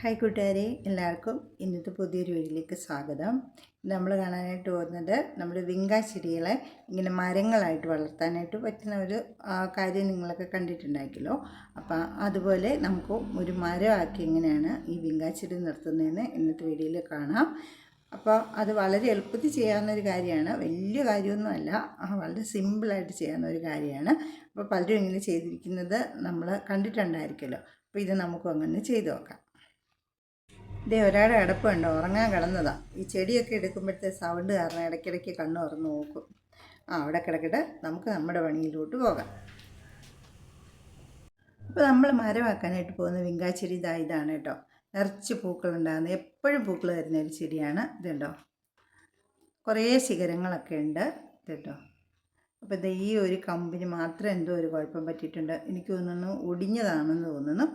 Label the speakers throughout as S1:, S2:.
S1: Hi കൂട്ടുകാരെ എല്ലാവർക്കും ഇന്നത്തെ പുതിയൊരു വീഡിയോയിലേക്ക് സ്വാഗതം. നമ്മൾ കാണാനായിട്ട് പോകുന്നത് നമ്മുടെ വിങ്ക ചെടികളെ ഇങ്ങനെ മരങ്ങളായിട്ട് വളർത്താനായിട്ട് പറ്റുന്ന ഒരു കാര്യം നിങ്ങളൊക്കെ കണ്ടിട്ടുണ്ടായിരിക്കുമല്ലോ. അപ്പോൾ അതുപോലെ നമുക്ക് ഒരു മരമാക്കി എങ്ങനെയാണ് ഈ വിങ്ക ചെടി നിർത്തുന്നതെന്ന് ഇന്നത്തെ വീഡിയോയിൽ കാണാം. അപ്പോൾ അത് വളരെ എളുപ്പത്തിൽ ചെയ്യാവുന്ന ഒരു കാര്യമാണ്. വലിയ കാര്യമൊന്നുമല്ല വളരെ സിമ്പിളായിട്ട് ചെയ്യാവുന്ന ഒരു കാര്യമാണ്. അപ്പോൾ പലരും ഇങ്ങനെ ചെയ്തിരിക്കുന്നത് നമ്മൾ കണ്ടിട്ടുണ്ടായിരിക്കുമല്ലോ. അപ്പോൾ ഇത് നമുക്ക് അങ്ങനെ ചെയ്തു നോക്കാം. ഇതേ ഒരാടെ അടപ്പുണ്ടോ ഉറങ്ങാൻ കിടന്നതാ. ഈ ചെടിയൊക്കെ എടുക്കുമ്പോഴത്തെ സൗണ്ട് കാരണം ഇടയ്ക്കിടയ്ക്ക് കണ്ണ് തുറന്ന് നോക്കും. ആ അവിടെ കിടക്കട്ടെ. നമുക്ക് നമ്മുടെ പണിയിലോട്ട് പോകാം. അപ്പോൾ നമ്മൾ മരമാക്കാനായിട്ട് പോകുന്ന വിങ്കാച്ചെടി ഇതാ ഇതാണ് കേട്ടോ. നിറച്ച് പൂക്കളുണ്ടാകുന്ന എപ്പോഴും പൂക്കൾ വരുന്ന ഒരു ചെടിയാണ് ഇതുണ്ടോ. കുറേ ശിഖരങ്ങളൊക്കെ ഉണ്ട് ഇതുണ്ടോ. അപ്പോൾ ഇത് ഈ ഒരു കമ്പിന് മാത്രം എന്തോ ഒരു കുഴപ്പം പറ്റിയിട്ടുണ്ട്. എനിക്ക് തോന്നുന്നു ഒടിഞ്ഞതാണെന്ന് തോന്നുന്നു.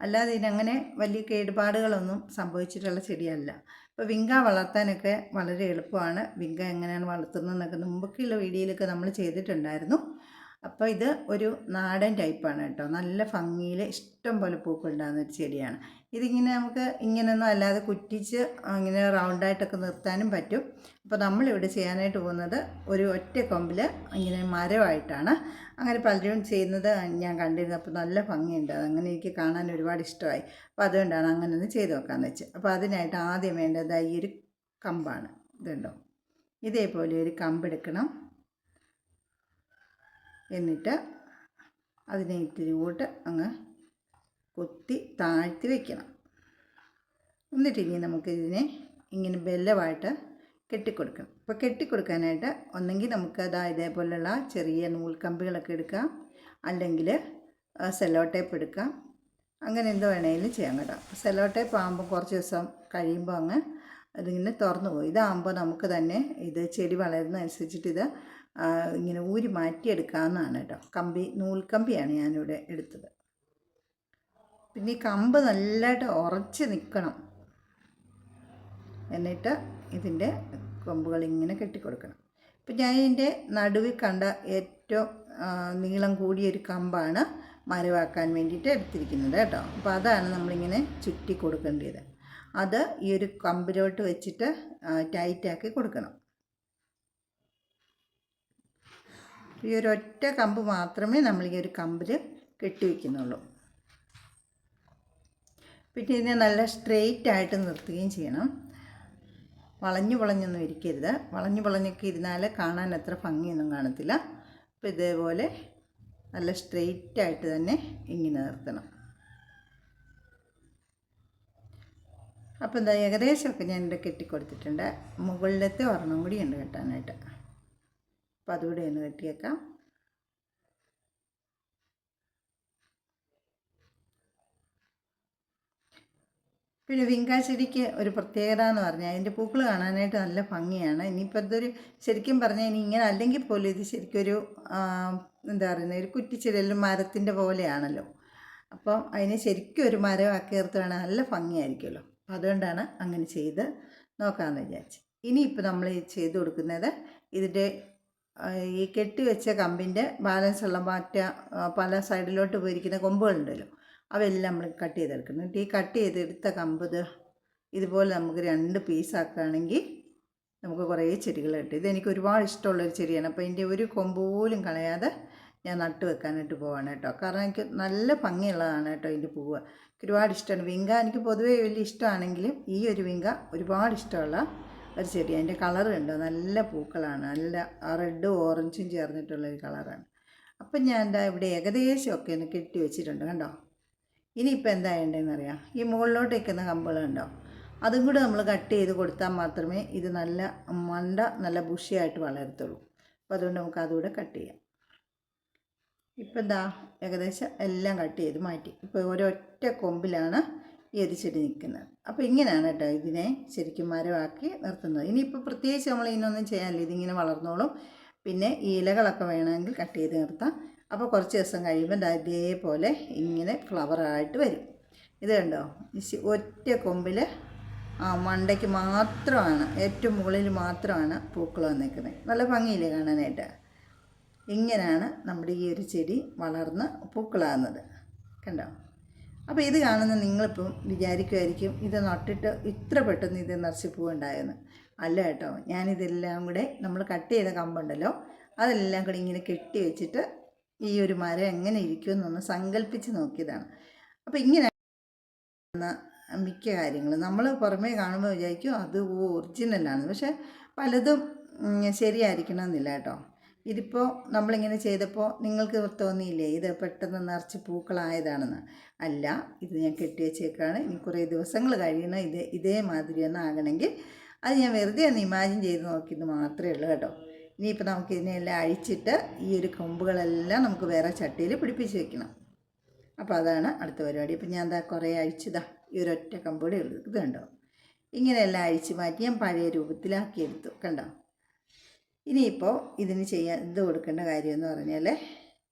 S1: അല്ലാതെ ഇതിനങ്ങനെ വലിയ കേടുപാടുകളൊന്നും സംഭവിച്ചിട്ടുള്ള ചെടിയല്ല. ഇപ്പോൾ വിങ്ക വളർത്താനൊക്കെ വളരെ എളുപ്പമാണ്. വിങ്ക എങ്ങനെയാണ് വളർത്തുന്നതെന്നൊക്കെ മുമ്പൊക്കെയുള്ള വീഡിയോയിലൊക്കെ നമ്മൾ ചെയ്തിട്ടുണ്ടായിരുന്നു. അപ്പോൾ ഇത് ഒരു നാടൻ ടൈപ്പാണ് കേട്ടോ. നല്ല ഭംഗിയിൽ ഇഷ്ടം പോലെ പൂക്കളുണ്ടാകുന്ന ഒരു ചെടിയാണ്. ഇതിങ്ങനെ നമുക്ക് ഇങ്ങനെയൊന്നും അല്ലാതെ കുറ്റിച്ച് ഇങ്ങനെ റൗണ്ടായിട്ടൊക്കെ നിർത്താനും പറ്റും. അപ്പോൾ നമ്മളിവിടെ ചെയ്യാനായിട്ട് പോകുന്നത് ഒരു ഒറ്റ കൊമ്പിൽ ഇങ്ങനെ മരമായിട്ടാണ്. അങ്ങനെ പലരും ചെയ്യുന്നത് ഞാൻ കണ്ടിരുന്നു. അപ്പോൾ നല്ല ഭംഗിയുണ്ട്. അങ്ങനെ എനിക്ക് കാണാൻ ഒരുപാട് ഇഷ്ടമായി. അപ്പോൾ അതുകൊണ്ടാണ് അങ്ങനെ ഒന്ന് ചെയ്ത് നോക്കാമെന്ന് വെച്ച്. അപ്പോൾ അതിനായിട്ട് ആദ്യം വേണ്ടത് ഈ ഒരു കമ്പാണ്. ഇതുണ്ടോ? ഇതേപോലെ ഒരു കമ്പെടുക്കണം എന്നിട്ട് അതിനെ ഇത്തിരിയോട്ട് അങ്ങ് കൊത്തി താഴ്ത്തി വയ്ക്കണം എന്നിട്ട് ഇനി നമുക്കിതിനെ ഇങ്ങനെ ബെല്ലമായിട്ട് കെട്ടിക്കൊടുക്കണം അപ്പോൾ കെട്ടിക്കൊടുക്കാനായിട്ട് ഒന്നെങ്കിൽ നമുക്ക് അതാ ഇതേപോലെയുള്ള ചെറിയ നൂൽക്കമ്പികളൊക്കെ എടുക്കാം. അല്ലെങ്കിൽ സെല്ലോ ടേപ്പ് എടുക്കാം. അങ്ങനെ എന്ത് വേണമെങ്കിലും ചെയ്യാൻ കേട്ടോ. സെല്ലോ ടേപ്പ് ആകുമ്പോൾ കുറച്ച് ദിവസം കഴിയുമ്പോൾ അങ്ങ് അതിങ്ങനെ തുറന്നു പോകും ഇതാകുമ്പോൾ നമുക്ക് തന്നെ ഇത് ചെടി വളരുന്നതനുസരിച്ചിട്ട് ഇത് ഇങ്ങനെ ഊരി മാറ്റിയെടുക്കാമെന്നാണ് കേട്ടോ. കമ്പി നൂൽ നൂൽക്കമ്പിയാണ് ഞാനിവിടെ എടുത്തത്. പിന്നെ ഈ കമ്പ് നല്ലതായിട്ട് ഉറച്ച് നിൽക്കണം എന്നിട്ട് ഇതിന്റെ കൊമ്പുകൾ ഇങ്ങനെ കെട്ടിക്കൊടുക്കണം. ഇപ്പം ഞാൻ ഇതിന്റെ നടുവിൽ കണ്ട ഏറ്റവും നീളം കൂടിയൊരു കമ്പാണ് മരവാക്കാൻ വേണ്ടിയിട്ട് എടുത്തിരിക്കുന്നത് കേട്ടോ. അപ്പോൾ അതാണ് നമ്മളിങ്ങനെ ചുറ്റി കൊടുക്കേണ്ടത് അത് ഈ ഒരു കമ്പിലോട്ട് വെച്ചിട്ട് ടൈറ്റാക്കി കൊടുക്കണം. ഈ ഒരു ഒറ്റ കമ്പ് മാത്രമേ നമ്മൾ ഈ ഒരു കമ്പിൽ കെട്ടിവെക്കുന്നുള്ളൂ പിന്നെ ഇതിനെ നല്ല സ്ട്രെയിറ്റ് ആയിട്ട് നിർത്തുകയും ചെയ്യണം. വളഞ്ഞു വളഞ്ഞൊന്നും ഇരിക്കരുത്. വളഞ്ഞു വളഞ്ഞൊക്കെ ഇരുന്നാൽ കാണാൻ അത്ര ഭംഗിയൊന്നും കാണത്തില്ല. അപ്പോൾ ഇതേപോലെ നല്ല സ്ട്രെയിറ്റ് ആയിട്ട് തന്നെ ഇങ്ങനെ നിർത്തണം. അപ്പോൾ എന്താ ഏകദേശമൊക്കെ ഞാൻ ഇവിടെ കെട്ടിക്കൊടുത്തിട്ടുണ്ട്. മുകളിലത്തെ ഒരെണ്ണം കൂടി ഉണ്ട് കെട്ടാനായിട്ട്. അപ്പോൾ അതുകൂടെ ഒന്ന് കെട്ടിയേക്കാം പിന്നെ വിങ്കാശ്ശേരിക്ക് ഒരു പ്രത്യേകത എന്ന് പറഞ്ഞാൽ അതിന്റെ പൂക്കൾ കാണാനായിട്ട് നല്ല ഭംഗിയാണ്. ഇനിയിപ്പോൾ ഇതൊരു ശരിക്കും പറഞ്ഞാൽ ഇനി ഇങ്ങനെ അല്ലെങ്കിൽ പോലും ഇത് ശരിക്കും ഒരു എന്താ പറയുന്നത് ഒരു കുറ്റിച്ചെടിയല്ല മരത്തിന്റെ പോലെയാണല്ലോ. അപ്പം അതിനെ ശരിക്കും ഒരു മരമാക്കി നിർത്തുകയാണെങ്കിൽ നല്ല ഭംഗിയായിരിക്കുമല്ലോ. അപ്പം അതുകൊണ്ടാണ് അങ്ങനെ ചെയ്ത് നോക്കാമെന്ന് വിചാരിച്ചത് ഇനിയിപ്പോൾ നമ്മൾ ചെയ്ത് കൊടുക്കുന്നത് ഇതിന്റെ ഈ കെട്ടിവെച്ച കമ്പിന്റെ ബാലൻസ് ഉള്ള മാറ്റ പല സൈഡിലോട്ട് പോയിരിക്കുന്ന കൊമ്പുകളുണ്ടല്ലോ. അവയെല്ലാം നമ്മൾ കട്ട് ചെയ്തെടുക്കണം. എന്നിട്ട് ഈ കട്ട് ചെയ്തെടുത്ത കമ്പ് ഇത് ഇതുപോലെ നമുക്ക് രണ്ട് പീസാക്കുകയാണെങ്കിൽ നമുക്ക് കുറേ ചെടികൾ കിട്ടും. ഇതെനിക്ക് ഒരുപാട് ഇഷ്ടമുള്ളൊരു ചെടിയാണ്. അപ്പോൾ ഇതിന്റെ ഒരു കൊമ്പ് പോലും കളയാതെ ഞാൻ നട്ട് വെക്കാനായിട്ട് പോവാണ് കേട്ടോ. കാരണം എനിക്ക് നല്ല ഭംഗിയുള്ളതാണ് കേട്ടോ ഇതിന്റെ പൂവ്. എനിക്ക് ഒരുപാട് ഇഷ്ടമാണ്. വിങ്ക എനിക്ക് പൊതുവേ വലിയ ഇഷ്ടമാണെങ്കിലും ഈ ഒരു വിങ്ക ഒരുപാട് ഇഷ്ടമുള്ള ഒരു ചെടി. അതിന്റെ കളർ കണ്ടോ? നല്ല പൂക്കളാണ്. നല്ല റെഡും ഓറഞ്ചും ചേർന്നിട്ടുള്ള ഒരു കളറാണ്. അപ്പം ഞാൻ എന്താ ഇവിടെ ഏകദേശമൊക്കെ ഒന്ന് കെട്ടി വെച്ചിട്ടുണ്ട് കണ്ടോ? ഇനിയിപ്പോൾ എന്താ വേണ്ടതെന്ന് അറിയാം? ഈ മുകളിലോട്ട് വയ്ക്കുന്ന കമ്പുകളുണ്ടോ അതും കൂടെ നമ്മൾ കട്ട് ചെയ്ത് കൊടുത്താൽ മാത്രമേ ഇത് നല്ല മണ്ട നല്ല ബുഷിയായിട്ട് വളരത്തുള്ളൂ. അപ്പോൾ അതുകൊണ്ട് നമുക്ക് അതുകൂടെ കട്ട് ചെയ്യാം. ഇപ്പം എന്താ ഏകദേശം എല്ലാം കട്ട് ചെയ്ത് മാറ്റി. ഇപ്പോൾ ഒരൊറ്റ കൊമ്പിലാണ് ഈ ഒരു ചെടി നിൽക്കുന്നത്. അപ്പോൾ ഇങ്ങനെയാണ് കേട്ടോ ഇതിനെ ശരിക്കും മരമാക്കി നിർത്തുന്നത്. ഇനിയിപ്പോൾ പ്രത്യേകിച്ച് നമ്മൾ ഇതിനൊന്നും ചെയ്യാനില്ല. ഇതിങ്ങനെ വളർന്നോളും. പിന്നെ ഈ ഇലകളൊക്കെ വേണമെങ്കിൽ കട്ട് ചെയ്ത് നിർത്താം. അപ്പോൾ കുറച്ച് ദിവസം കഴിയുമ്പോൾ ഇതേപോലെ ഇങ്ങനെ ഫ്ലവറായിട്ട് വരും. ഇത് കണ്ടോ? ഒറ്റ കൊമ്പിൽ ആ മണ്ടയ്ക്ക് മാത്രമാണ് ഏറ്റവും മുകളിൽ മാത്രമാണ് പൂക്കൾ വന്നേക്കുന്നത്. നല്ല ഭംഗിയില്ലേ കാണാനായിട്ട്? ഇങ്ങനെയാണ് നമ്മുടെ ഈ ഒരു ചെടി വളർന്ന് പൂക്കളാകുന്നത്. കണ്ടോ? അപ്പോൾ ഇത് കാണുന്ന നിങ്ങളിപ്പം വിചാരിക്കുമായിരിക്കും ഇത് നട്ടിട്ട് ഇത്ര പെട്ടെന്ന് ഇത് നിറച്ച് പൂവുണ്ടായെന്ന്. അല്ല കേട്ടോ ഞാനിതെല്ലാം കൂടെ നമ്മൾ കട്ട് ചെയ്ത കമ്പുണ്ടല്ലോ അതെല്ലാം കൂടി ഇങ്ങനെ കെട്ടി വെച്ചിട്ട് ഈ ഒരു മരം എങ്ങനെ ഇരിക്കുമെന്നൊന്ന് സങ്കല്പിച്ച് നോക്കിയതാണ്. അപ്പോൾ ഇങ്ങനെ മിക്ക കാര്യങ്ങളും നമ്മൾ പുറമേ കാണുമ്പോൾ വിചാരിക്കും അത് ഒറിജിനലാണ് പക്ഷേ പലതും ശരിയായിരിക്കണമെന്നില്ല കേട്ടോ. ഇതിപ്പോൾ നമ്മളിങ്ങനെ ചെയ്തപ്പോൾ നിങ്ങൾക്ക് തോന്നിയില്ലേ? ഇത് പെട്ടെന്ന് നിറച്ച് പൂക്കളായതാണെന്ന്. അല്ല ഇത് ഞാൻ കെട്ടി വെച്ചേക്കാണ്. ഇനി കുറേ ദിവസങ്ങൾ കഴിയണം ഇത് ഇതേമാതിരി ഒന്ന് ആകണമെങ്കിൽ അത് ഞാൻ വെറുതെ ഒന്ന് ഇമാജിൻ ചെയ്ത് നോക്കിയത് മാത്രമേ ഉള്ളൂ കേട്ടോ. ഇനിയിപ്പോൾ നമുക്ക് ഇതിനെല്ലാം അഴിച്ചിട്ട് ഈ ഒരു കൊമ്പുകളെല്ലാം നമുക്ക് വേറെ ചട്ടിയിൽ പിടിപ്പിച്ച് വെക്കണം. അപ്പോൾ അതാണ് അടുത്ത പരിപാടി. ഇപ്പം ഞാൻ എന്താ കുറേ അഴിച്ചതാ ഈ ഒരൊറ്റ കമ്പോടെ ഉള്ളൂ. ഇത് കണ്ടോ? ഇങ്ങനെയെല്ലാം അഴിച്ച് മാറ്റി ഞാൻ പഴയ രൂപത്തിലാക്കിയെടുത്തു കണ്ടോ? ഇനിയിപ്പോൾ ഇതിന് ചെയ്യാൻ ഇത് കൊടുക്കേണ്ട കാര്യം എന്ന് പറഞ്ഞാൽ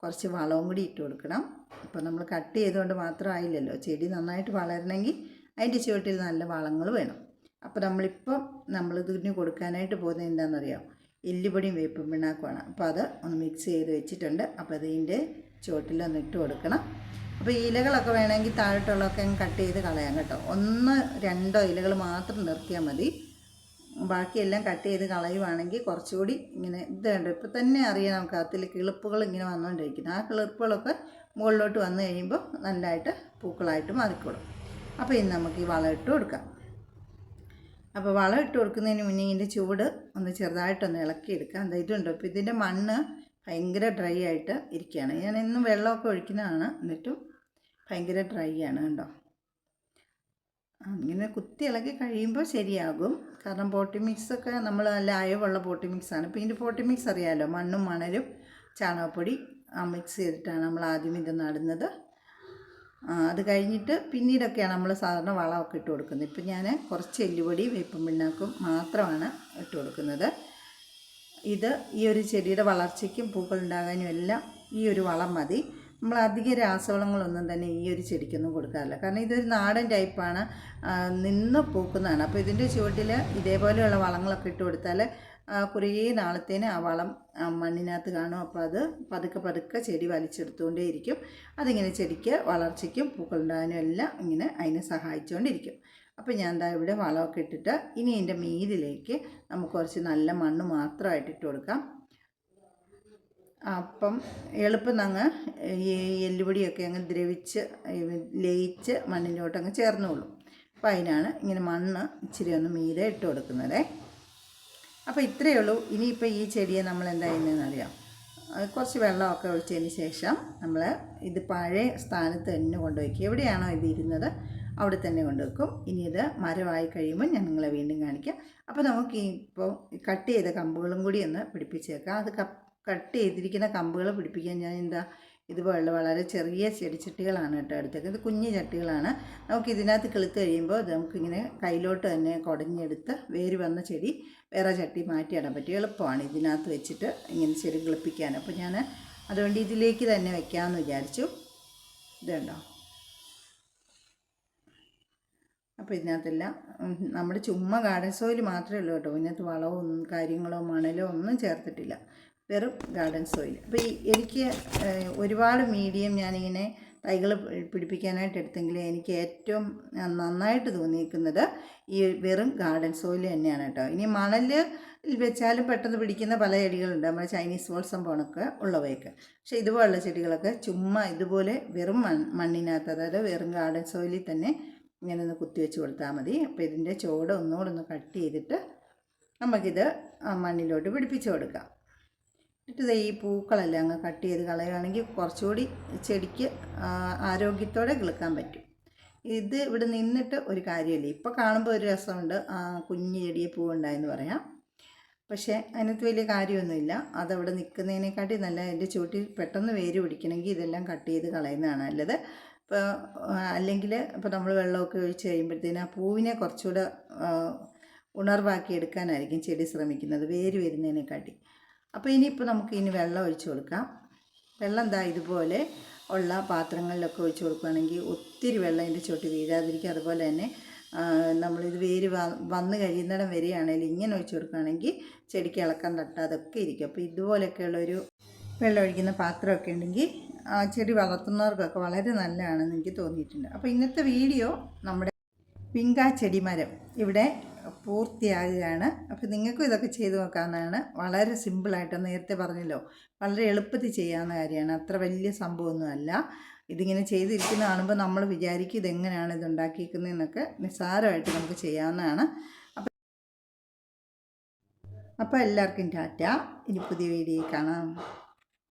S1: കുറച്ച് വളവും കൂടി ഇട്ട് കൊടുക്കണം. അപ്പോൾ നമ്മൾ കട്ട് ചെയ്തുകൊണ്ട് മാത്രമായില്ലല്ലോ ചെടി നന്നായിട്ട് വളരണമെങ്കിൽ അതിന്റെ ചുവട്ടിൽ നല്ല വളങ്ങൾ വേണം. അപ്പോൾ നമ്മളിപ്പം നമ്മളിതിന് കൊടുക്കാനായിട്ട് പോകുന്നത് എന്താണെന്നറിയാം? എല്ലുപൊടിയും വേപ്പും പിണ്ണാക്കുമാണ്. അപ്പോൾ അത് ഒന്ന് മിക്സ് ചെയ്ത് വെച്ചിട്ടുണ്ട്. അപ്പോൾ അതിന്റെ ചുവട്ടിലൊന്ന് ഇട്ട് കൊടുക്കണം. അപ്പോൾ ഇലകളൊക്കെ വേണമെങ്കിൽ താഴോട്ടുള്ളതൊക്കെ കട്ട് ചെയ്ത് കളയാം കേട്ടോ. ഒന്ന് രണ്ടോ ഇലകൾ മാത്രം നിർത്തിയാൽ മതി. ബാക്കിയെല്ലാം കട്ട് ചെയ്ത് കളയുവാണെങ്കിൽ കുറച്ചുകൂടി ഇങ്ങനെ ഇത് വേണ്ട ഇപ്പോൾ തന്നെ അറിയാം നമുക്ക് അതിൽ കിളിപ്പുകൾ ഇങ്ങനെ വന്നുകൊണ്ടിരിക്കുന്നു. ആ കിളിപ്പുകളൊക്കെ മുകളിലോട്ട് വന്നു കഴിയുമ്പോൾ നല്ലതായിട്ട് പൂക്കളായിട്ട് മാറിക്കോളും. അപ്പോൾ ഇന്ന് നമുക്ക് ഈ വളം ഇട്ട് കൊടുക്കാം. അപ്പോൾ വളം ഇട്ട് കൊടുക്കുന്നതിന് മുന്നേ ഇതിന്റെ ചൂട് ഒന്ന് ചെറുതായിട്ടൊന്ന് ഇളക്കിയെടുക്കാം. എന്താ ഇതുണ്ടോ. ഇപ്പോൾ ഇതിന്റെ മണ്ണ് ഭയങ്കര ഡ്രൈ ആയിട്ട് ഇരിക്കുകയാണ്. ഞാൻ ഇന്നും വെള്ളമൊക്കെ ഒഴിക്കുന്നതാണ്. എന്നിട്ടും ഭയങ്കര ഡ്രൈ ആണ് കണ്ടോ ആ, ഇങ്ങനെ കുത്തി ഇളക്കി കഴിയുമ്പോൾ ശരിയാകും. കാരണം പോട്ടി മിക്സൊക്കെ നമ്മൾ നല്ല അയവുള്ള പോട്ടി മിക്സാണ് ഇതിന്റെ പോട്ടി മിക്സ് അറിയാമല്ലോ മണ്ണും മണലും ചാണകപ്പൊടി ആ മിക്സ് ചെയ്തിട്ടാണ് നമ്മൾ ആദ്യം ഇത് നടുന്നത്. അത് കഴിഞ്ഞിട്ട് പിന്നീടൊക്കെയാണ് നമ്മൾ സാധാരണ വളമൊക്കെ ഇട്ട് കൊടുക്കുന്നത്. ഇപ്പം ഞാൻ കുറച്ച് എല്ലുപൊടി വേപ്പം പിണ്ണാക്കും മാത്രമാണ് ഇട്ട് കൊടുക്കുന്നത്. ഇത് ഈ ഒരു ചെടിയുടെ വളർച്ചയ്ക്കും പൂക്കൾ ഉണ്ടാകാനും എല്ലാം ഈ ഒരു വളം മതി. നമ്മൾ അധിക രാസവളങ്ങളൊന്നും തന്നെ ഈ ഒരു ചെടിക്കൊന്നും കൊടുക്കാറില്ല. കാരണം ഇതൊരു നാടൻ ടൈപ്പാണ് നിന്ന് പൂക്കുന്നതാണ്. അപ്പോൾ ഇതിന്റെ ചുവട്ടിൽ ഇതേപോലെയുള്ള വളങ്ങളൊക്കെ ഇട്ട് കൊടുത്താൽ കുറേ നാളത്തേന് ആ വളം മണ്ണിനകത്ത് കാണും. അപ്പോൾ അത് പതുക്കെ പതുക്കെ ചെടി വലിച്ചെടുത്തുകൊണ്ടേയിരിക്കും. അതിങ്ങനെ ചെടിക്ക് വളർച്ചയ്ക്കും പൂക്കളുണ്ടാകാനും എല്ലാം ഇങ്ങനെ അതിനെ സഹായിച്ചുകൊണ്ടിരിക്കും. അപ്പോൾ ഞാൻ എന്താ ഇവിടെ വളമൊക്കെ ഇട്ടിട്ട് ഇനി ഇതിന്റെ മീതിലേക്ക് നമുക്ക് കുറച്ച് നല്ല മണ്ണ് മാത്രമായിട്ട് ഇട്ട് കൊടുക്കാം. അപ്പം എളുപ്പം അങ്ങ് ഈ എല്ലുപൊടിയൊക്കെ അങ്ങ് ദ്രവിച്ച് ലയിച്ച് മണ്ണിലോട്ട് അങ്ങ് ചേർന്നോളും. അപ്പോൾ അതിനാണ് ഇങ്ങനെ മണ്ണ് ഇച്ചിരി ഒന്ന് മീതെ ഇട്ട് കൊടുക്കുന്നത്. അപ്പോൾ ഇത്രയേ ഉള്ളൂ. ഇനിയിപ്പോൾ ഈ ചെടിയെ നമ്മൾ എന്താ ചെയ്യുന്നതെന്നറിയാം കുറച്ച് വെള്ളമൊക്കെ ഒഴിച്ചതിന് ശേഷം നമ്മൾ ഇത് പഴയ സ്ഥാനത്ത് തന്നെ കൊണ്ടുവയ്ക്കും എവിടെയാണോ ഇത് ഇരുന്നത് അവിടെ തന്നെ കൊണ്ടുവെക്കും. ഇനി ഇത് മരമായി കഴിയുമ്പോൾ ഞാൻ നിങ്ങളെ വീണ്ടും കാണിക്കാം. അപ്പോൾ നമുക്ക് ഇപ്പോൾ കട്ട് ചെയ്ത കമ്പുകളും കൂടി ഒന്ന് പിടിപ്പിച്ചേക്കാം അത് കട്ട് ചെയ്തിരിക്കുന്ന കമ്പുകൾ പിടിപ്പിക്കാൻ ഞാൻ എന്താ ഇതുപോലുള്ള വളരെ ചെറിയ ചെടിച്ചട്ടികളാണ് കേട്ടോ എടുത്തേക്കുന്നത്. ഇത് കുഞ്ഞു ചട്ടികളാണ്. നമുക്ക് ഇതിനകത്ത് കിളുത്ത് കഴിയുമ്പോൾ നമുക്കിങ്ങനെ കയ്യിലോട്ട് തന്നെ കുടഞ്ഞെടുത്ത് വേര് വന്ന ചെടി വേറെ ചട്ടി മാറ്റിയിടാൻ പറ്റും. എളുപ്പമാണ് ഇതിനകത്ത് വെച്ചിട്ട് ഇങ്ങനെ ചെടി കിളിപ്പിക്കാൻ. അപ്പോൾ ഞാൻ അതുകൊണ്ട് ഇതിലേക്ക് തന്നെ വെക്കാമെന്ന് വിചാരിച്ചു. ഇതുണ്ടോ? അപ്പോൾ ഇതിനകത്തെല്ലാം നമ്മുടെ ചുമ്മാ ഗാർഡൻ സോയിൽ മാത്രമേ ഉള്ളൂ കേട്ടോ. ഇതിനകത്ത് വളവും കാര്യങ്ങളോ മണലോ ഒന്നും ചേർത്തിട്ടില്ല. വെറും ഗാർഡൻ സോയിൽ അപ്പോൾ ഈ എനിക്ക് ഒരുപാട് മീഡിയം ഞാനിങ്ങനെ തൈകൾ പിടിപ്പിക്കാനായിട്ട് എടുത്തെങ്കിൽ എനിക്ക് ഏറ്റവും നന്നായിട്ട് തോന്നിയിരിക്കുന്നത് ഈ വെറും ഗാർഡൻ സോയിൽ തന്നെയാണ് കേട്ടോ. ഇനി മണൽ വെച്ചാലും പെട്ടെന്ന് പിടിക്കുന്ന പല ചെടികളുണ്ട്. നമ്മുടെ ചൈനീസ് വോൾസം പോണൊക്കെ ഉള്ളവയൊക്കെ. പക്ഷേ ഇതുപോലുള്ള ചെടികളൊക്കെ ചുമ്മാ ഇതുപോലെ വെറും മൺ മണ്ണിനകത്ത് അതായത് വെറും ഗാർഡൻ സോയിലിൽ തന്നെ ഇങ്ങനെ ഒന്ന് കുത്തി വെച്ച് കൊടുത്താൽ മതി. അപ്പോൾ ഇതിന്റെ ചോട് ഒന്നുകൂടെ ഒന്ന് കട്ട് ചെയ്തിട്ട് നമുക്കിത് മണ്ണിലോട്ട് പിടിപ്പിച്ച് കൊടുക്കാം. എന്നിട്ട് ഈ പൂക്കളെല്ലാം അങ്ങ് കട്ട് ചെയ്ത് കളയുകയാണെങ്കിൽ കുറച്ചുകൂടി ചെടിക്ക് ആരോഗ്യത്തോടെ കിളുക്കാൻ പറ്റും. ഇത് ഇവിടെ നിന്നിട്ട് ഒരു കാര്യമില്ല. ഇപ്പോൾ കാണുമ്പോൾ ഒരു രസമുണ്ട്. കുഞ്ഞു ചെടിയെ പൂവുണ്ടായെന്ന് പറയാം. പക്ഷേ അതിനകത്ത് വലിയ കാര്യമൊന്നുമില്ല. അതവിടെ നിൽക്കുന്നതിനെക്കാട്ടി നല്ല അതിന്റെ ചുവട്ടിൽ പെട്ടെന്ന് വേര് പിടിക്കണമെങ്കിൽ ഇതെല്ലാം കട്ട് ചെയ്ത് കളയുന്നതാണ് നല്ലത്. ഇപ്പോൾ അല്ലെങ്കിൽ ഇപ്പോൾ നമ്മൾ വെള്ളമൊക്കെ ഒഴിച്ച് കഴിയുമ്പോഴത്തേന് ആ പൂവിനെ കുറച്ചുകൂടെ ഉണർവാക്കി എടുക്കാനായിരിക്കും ചെടി ശ്രമിക്കുന്നത്. വേര് വരുന്നതിനെക്കാട്ടി. അപ്പോൾ ഇനിയിപ്പോൾ നമുക്ക് ഇനി വെള്ളം ഒഴിച്ച് കൊടുക്കാം. വെള്ളം എന്താ ഇതുപോലെ ഉള്ള പാത്രങ്ങളിലൊക്കെ ഒഴിച്ച് കൊടുക്കുകയാണെങ്കിൽ ഒത്തിരി വെള്ളം അതിന്റെ ചോട്ടി വീഴാതിരിക്കും. അതുപോലെ തന്നെ നമ്മളിത് വേര് വന്ന് കഴിയുന്നിടം വരെയാണെങ്കിലും ഇങ്ങനെ ഒഴിച്ച് കൊടുക്കുകയാണെങ്കിൽ ചെടിക്ക് ഇളക്കം തട്ടാതൊക്കെ ഇരിക്കും. അപ്പോൾ ഇതുപോലെയൊക്കെയുള്ളൊരു വെള്ളം ഒഴിക്കുന്ന പാത്രമൊക്കെ ഉണ്ടെങ്കിൽ ചെടി വളർത്തുന്നവർക്കൊക്കെ വളരെ നല്ലതാണെന്ന് എനിക്ക് തോന്നിയിട്ടുണ്ട്. അപ്പോൾ ഇന്നത്തെ വീഡിയോ നമ്മുടെ പിങ്ക ചെടിമരം. ഇവിടെ പൂർത്തിയാകുകയാണ്. അപ്പോൾ നിങ്ങൾക്കും ഇതൊക്കെ ചെയ്ത് നോക്കാവുന്നതാണ്. വളരെ സിമ്പിളായിട്ട് നേരത്തെ പറഞ്ഞല്ലോ. വളരെ എളുപ്പത്തിൽ ചെയ്യാവുന്ന കാര്യമാണ്. അത്ര വലിയ സംഭവമൊന്നുമല്ല ഇതിങ്ങനെ ചെയ്തിരിക്കുന്ന കാണുമ്പോൾ നമ്മൾ വിചാരിക്കും ഇതെങ്ങനെയാണ് ഇത് ഉണ്ടാക്കിയിരിക്കുന്നതെന്നൊക്കെ നിസ്സാരമായിട്ട് നമുക്ക് ചെയ്യാവുന്നതാണ്. അപ്പം അപ്പോൾ എല്ലാവർക്കും ടാറ്റ. ഇനി പുതിയ വീഡിയോ കാണാം.